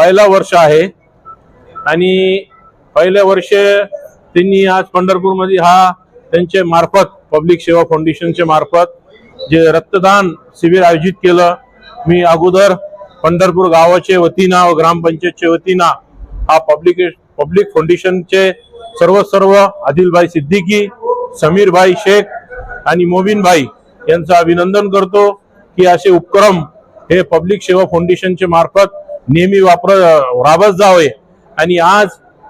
पहिला वर्ष आहे. आणि पहिल्या वर्ष त्यांनी आज पंढरपूरमध्ये हा त्यांच्या मार्फत पब्लिक सेवा फाउंडेशनच्या मार्फत जे रक्तदान शिबिर आयोजित केलं. मी अगोदर पंढरपूर गावाचे वतीनं व ग्रामपंचायतच्या वतीनं हा पब्लिक पब्लिक फाउंडेशनचे सर्व सर्व आदिलभाई सिद्दीकी समीरभाई शेख आणि मोबिनभाई यांचं अभिनंदन करतो की असे उपक्रम हे पब्लिक सेवा फाउंडेशनच्या मार्फत नेहमी वापर राबत जावे. आणि आज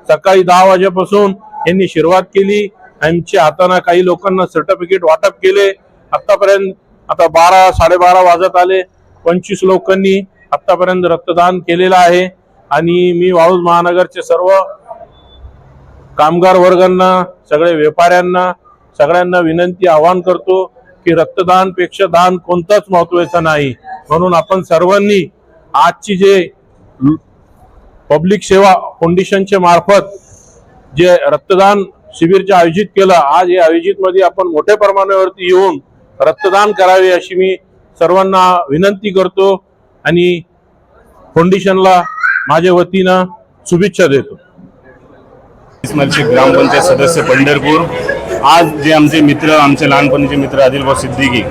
सकाळी दहा वाजेपासून यांनी सुरुवात केली. आमच्या हाताने काही लोकांना सर्टिफिकेट वाटप केले. आतापर्यंत आता बारा साडेबारा वाजत आले. पंचवीस लोकांनी आतापर्यंत रक्तदान केलेलं आहे. आणि मी वाळूज महानगरचे सर्व कामगार वर्गांना सगळे व्यापाऱ्यांना सगळ्यांना विनंती आवाहन करतो की रक्तदानपेक्षा दान कोणताच महत्वाचं नाही. म्हणून आपण सर्वांनी आजची जे पब्लिक सेवा फाउंडेशनच्या मार्फत जे रक्तदान शिबिरचे आयोजित केलं आज या आयोजितमध्ये आपण मोठ्या प्रमाणावरती येऊन रक्तदान करावे अशी मी सर्वांना विनंती करतो आणि फाउंडेशनला माझ्या वतीनं शुभेच्छा देतो. ग्रामपंचायत सदस्य पंढरपूर आज जे आमचे मित्र आमचे लहानपणीचे मित्र आदिलभाऊ सिद्दीकी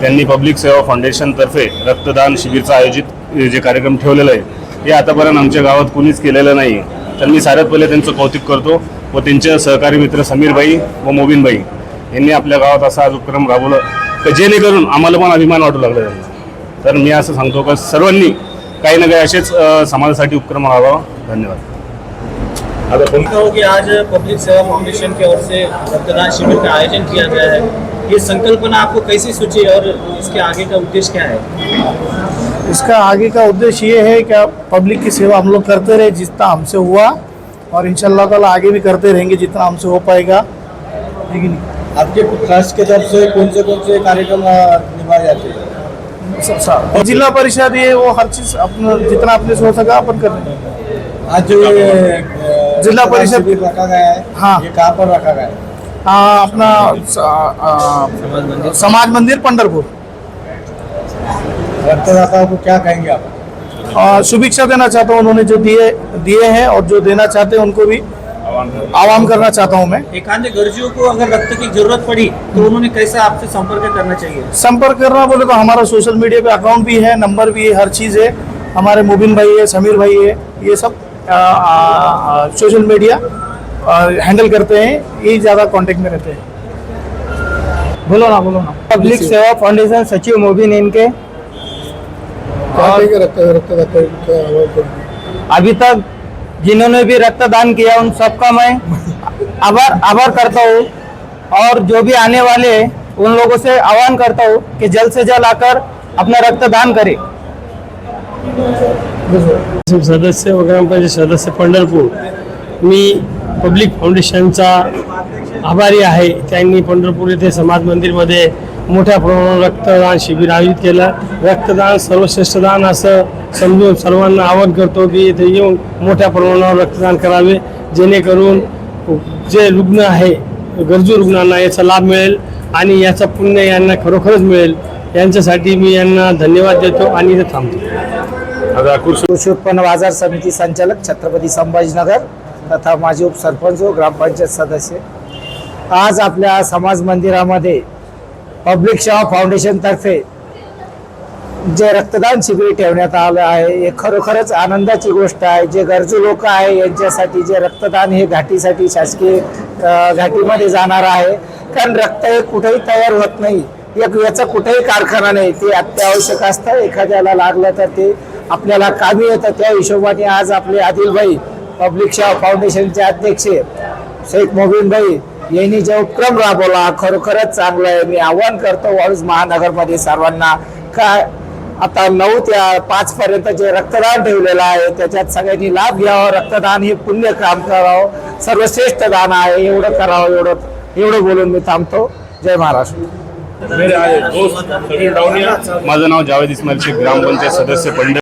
त्यांनी पब्लिक सेवा फाउंडेशनतर्फे रक्तदान शिबिरचं आयोजित जे कार्यक्रम ठेवलेला आहे हे आतापर्यंत आमच्या गावात कुणीच केलेलं नाही. तर मी साऱ्यात पहिले त्यांचं कौतुक करतो व त्यांचे सहकारी मित्र समीरबाई व मोबीनबाई यांनी आपल्या गावात असा आज उपक्रम राबवलं तर जेणेकरून आम्हाला पण अभिमान वाटू लागला त्यांना. तर मी असं सांगतो का सर्वांनी काही ना काही असेच समाजासाठी उपक्रम राबवा. धन्यवाद. आता हो कि आज पब्लिक सेवा फाउंडेशन की ओर से रक्तदान शिविर का आयोजन किया गया है। ये संकल्पना आपको कैसी सूची और इसके आगे का उद्देश्य क्या है? इसका आगे का उद्देश्य ये है कि पब्लिक की सेवा हम लोग करते रहे जितना हमसे हुआ और इंशाल्लाह ताला आगे भी करते रहेंगे जितना हमसे हो पाएगा। कि नहीं? आपके ट्रस्ट के तरफ़ से कौन से कौन से कार्यक्रम निभाए जाते हैं? जिला परिषद ये वो हर चीज़ अपना जितना अपने से हो सका अपन कर रहे आज जो ये जिला परिषद- रखा गया है हाँ। ये कहाँ पर रखा गया है? हाँ अपना समाज मंदिर पंडरपुर। रक्तदाताओं को क्या कहेंगे आप? शुभेच्छा देना चाहता हूँ उन्होंने जो दिए दिए हैं और जो देना चाहते हैं उनको भी आवाम करना चाहता हूँ मैं। एक आधे गर्जियों को अगर रक्त की ज़रूरत पड़ी तो उन्होंने कैसे आपसे संपर्क करना चाहिए? संपर्क करना बोले तो हमारा सोशल मीडिया पे अकाउंट भी है नंबर भी है हर चीज़ है। हमारे मुबिन भाई है समीर भाई है ये सब आ, आ, आ, सोशल मीडिया हैंडल करते हैं ये ज़्यादा कांटेक्ट में रहते हैं। बोलो ना बोलो ना। पब्लिक सेवा फाउंडेशन सचिव मोबिन इनके। अभी तक जिन्होंने भी रक्तदान किया उन सबका मैं आभार आभार करता हूँ। और जो भी आने वाले हैं, उन लोगों से आह्वान करता हूँ कि जल्द से जल्द आकर अपना रक्तदान करें। सदस्य व ग्रामपंचायत सदस्य पंढरपूर. मी पब्लिक फाउंडेशनचा आभारी आहे. त्यांनी पंढरपूर येथे समाज मंदिरमध्ये मोठ्या प्रमाणावर रक्तदान शिबिर आयोजित केलं. रक्तदान सर्वश्रेष्ठ दान असं समजून सर्वांना आवाहन करतो की इथे येऊन मोठ्या प्रमाणावर रक्तदान करावे. जेणेकरून जे रुग्ण आहे गरजू रुग्णांना याचा लाभ मिळेल आणि याचा पुण्य यांना खरोखरच मिळेल. यांच्यासाठी मी यांना धन्यवाद देतो आणि इथे थांबतो. कृषी उत्पन्न बाजार समिती संचालक छत्रपती संभाजीनगर तथा माजी उपसरपंच व ग्रामपंचायत सदस्य. आज आपल्या समाज मंदिरामध्ये पब्लिक सेवा फाउंडेशनतर्फे जे रक्तदान शिबिर ठेवण्यात आलं आहे हे खरोखरच आनंदाची गोष्ट आहे. जे गरजू लोक आहे यांच्यासाठी जे रक्तदान हे घाटीसाठी शासकीय घाटीमध्ये जाणार आहे. कारण रक्त हे कुठेही तयार होत नाही. एक याचा कुठेही कारखाना नाही. ते अत्यावश्यक असतं. एखाद्याला लागलं तर ते आपल्याला कामी येतं. त्या हिशोबाने आज आपले आदिलभाई पब्लिक सेवा फाउंडेशनचे अध्यक्ष शेख मोबिनभाई यांनी जो उपक्रम राबवला खरोखरच चांगला आहे. मी आव्हान करतो वाळूज महानगरमध्ये सर्वांना का आता नऊ त्या पाच पर्यंत जे रक्तदान ठेवलेलं आहे त्याच्यात सगळ्यांनी लाभ घ्यावा. रक्तदान हे पुण्य काम करावं. सर्वश्रेष्ठ दान आहे. एवढं करावं एवढं एवढं बोलून मी थांबतो. जय महाराष्ट्र. माझं नाव जावेद इस्माईल शेख ग्रामपंचायत सदस्य पंढर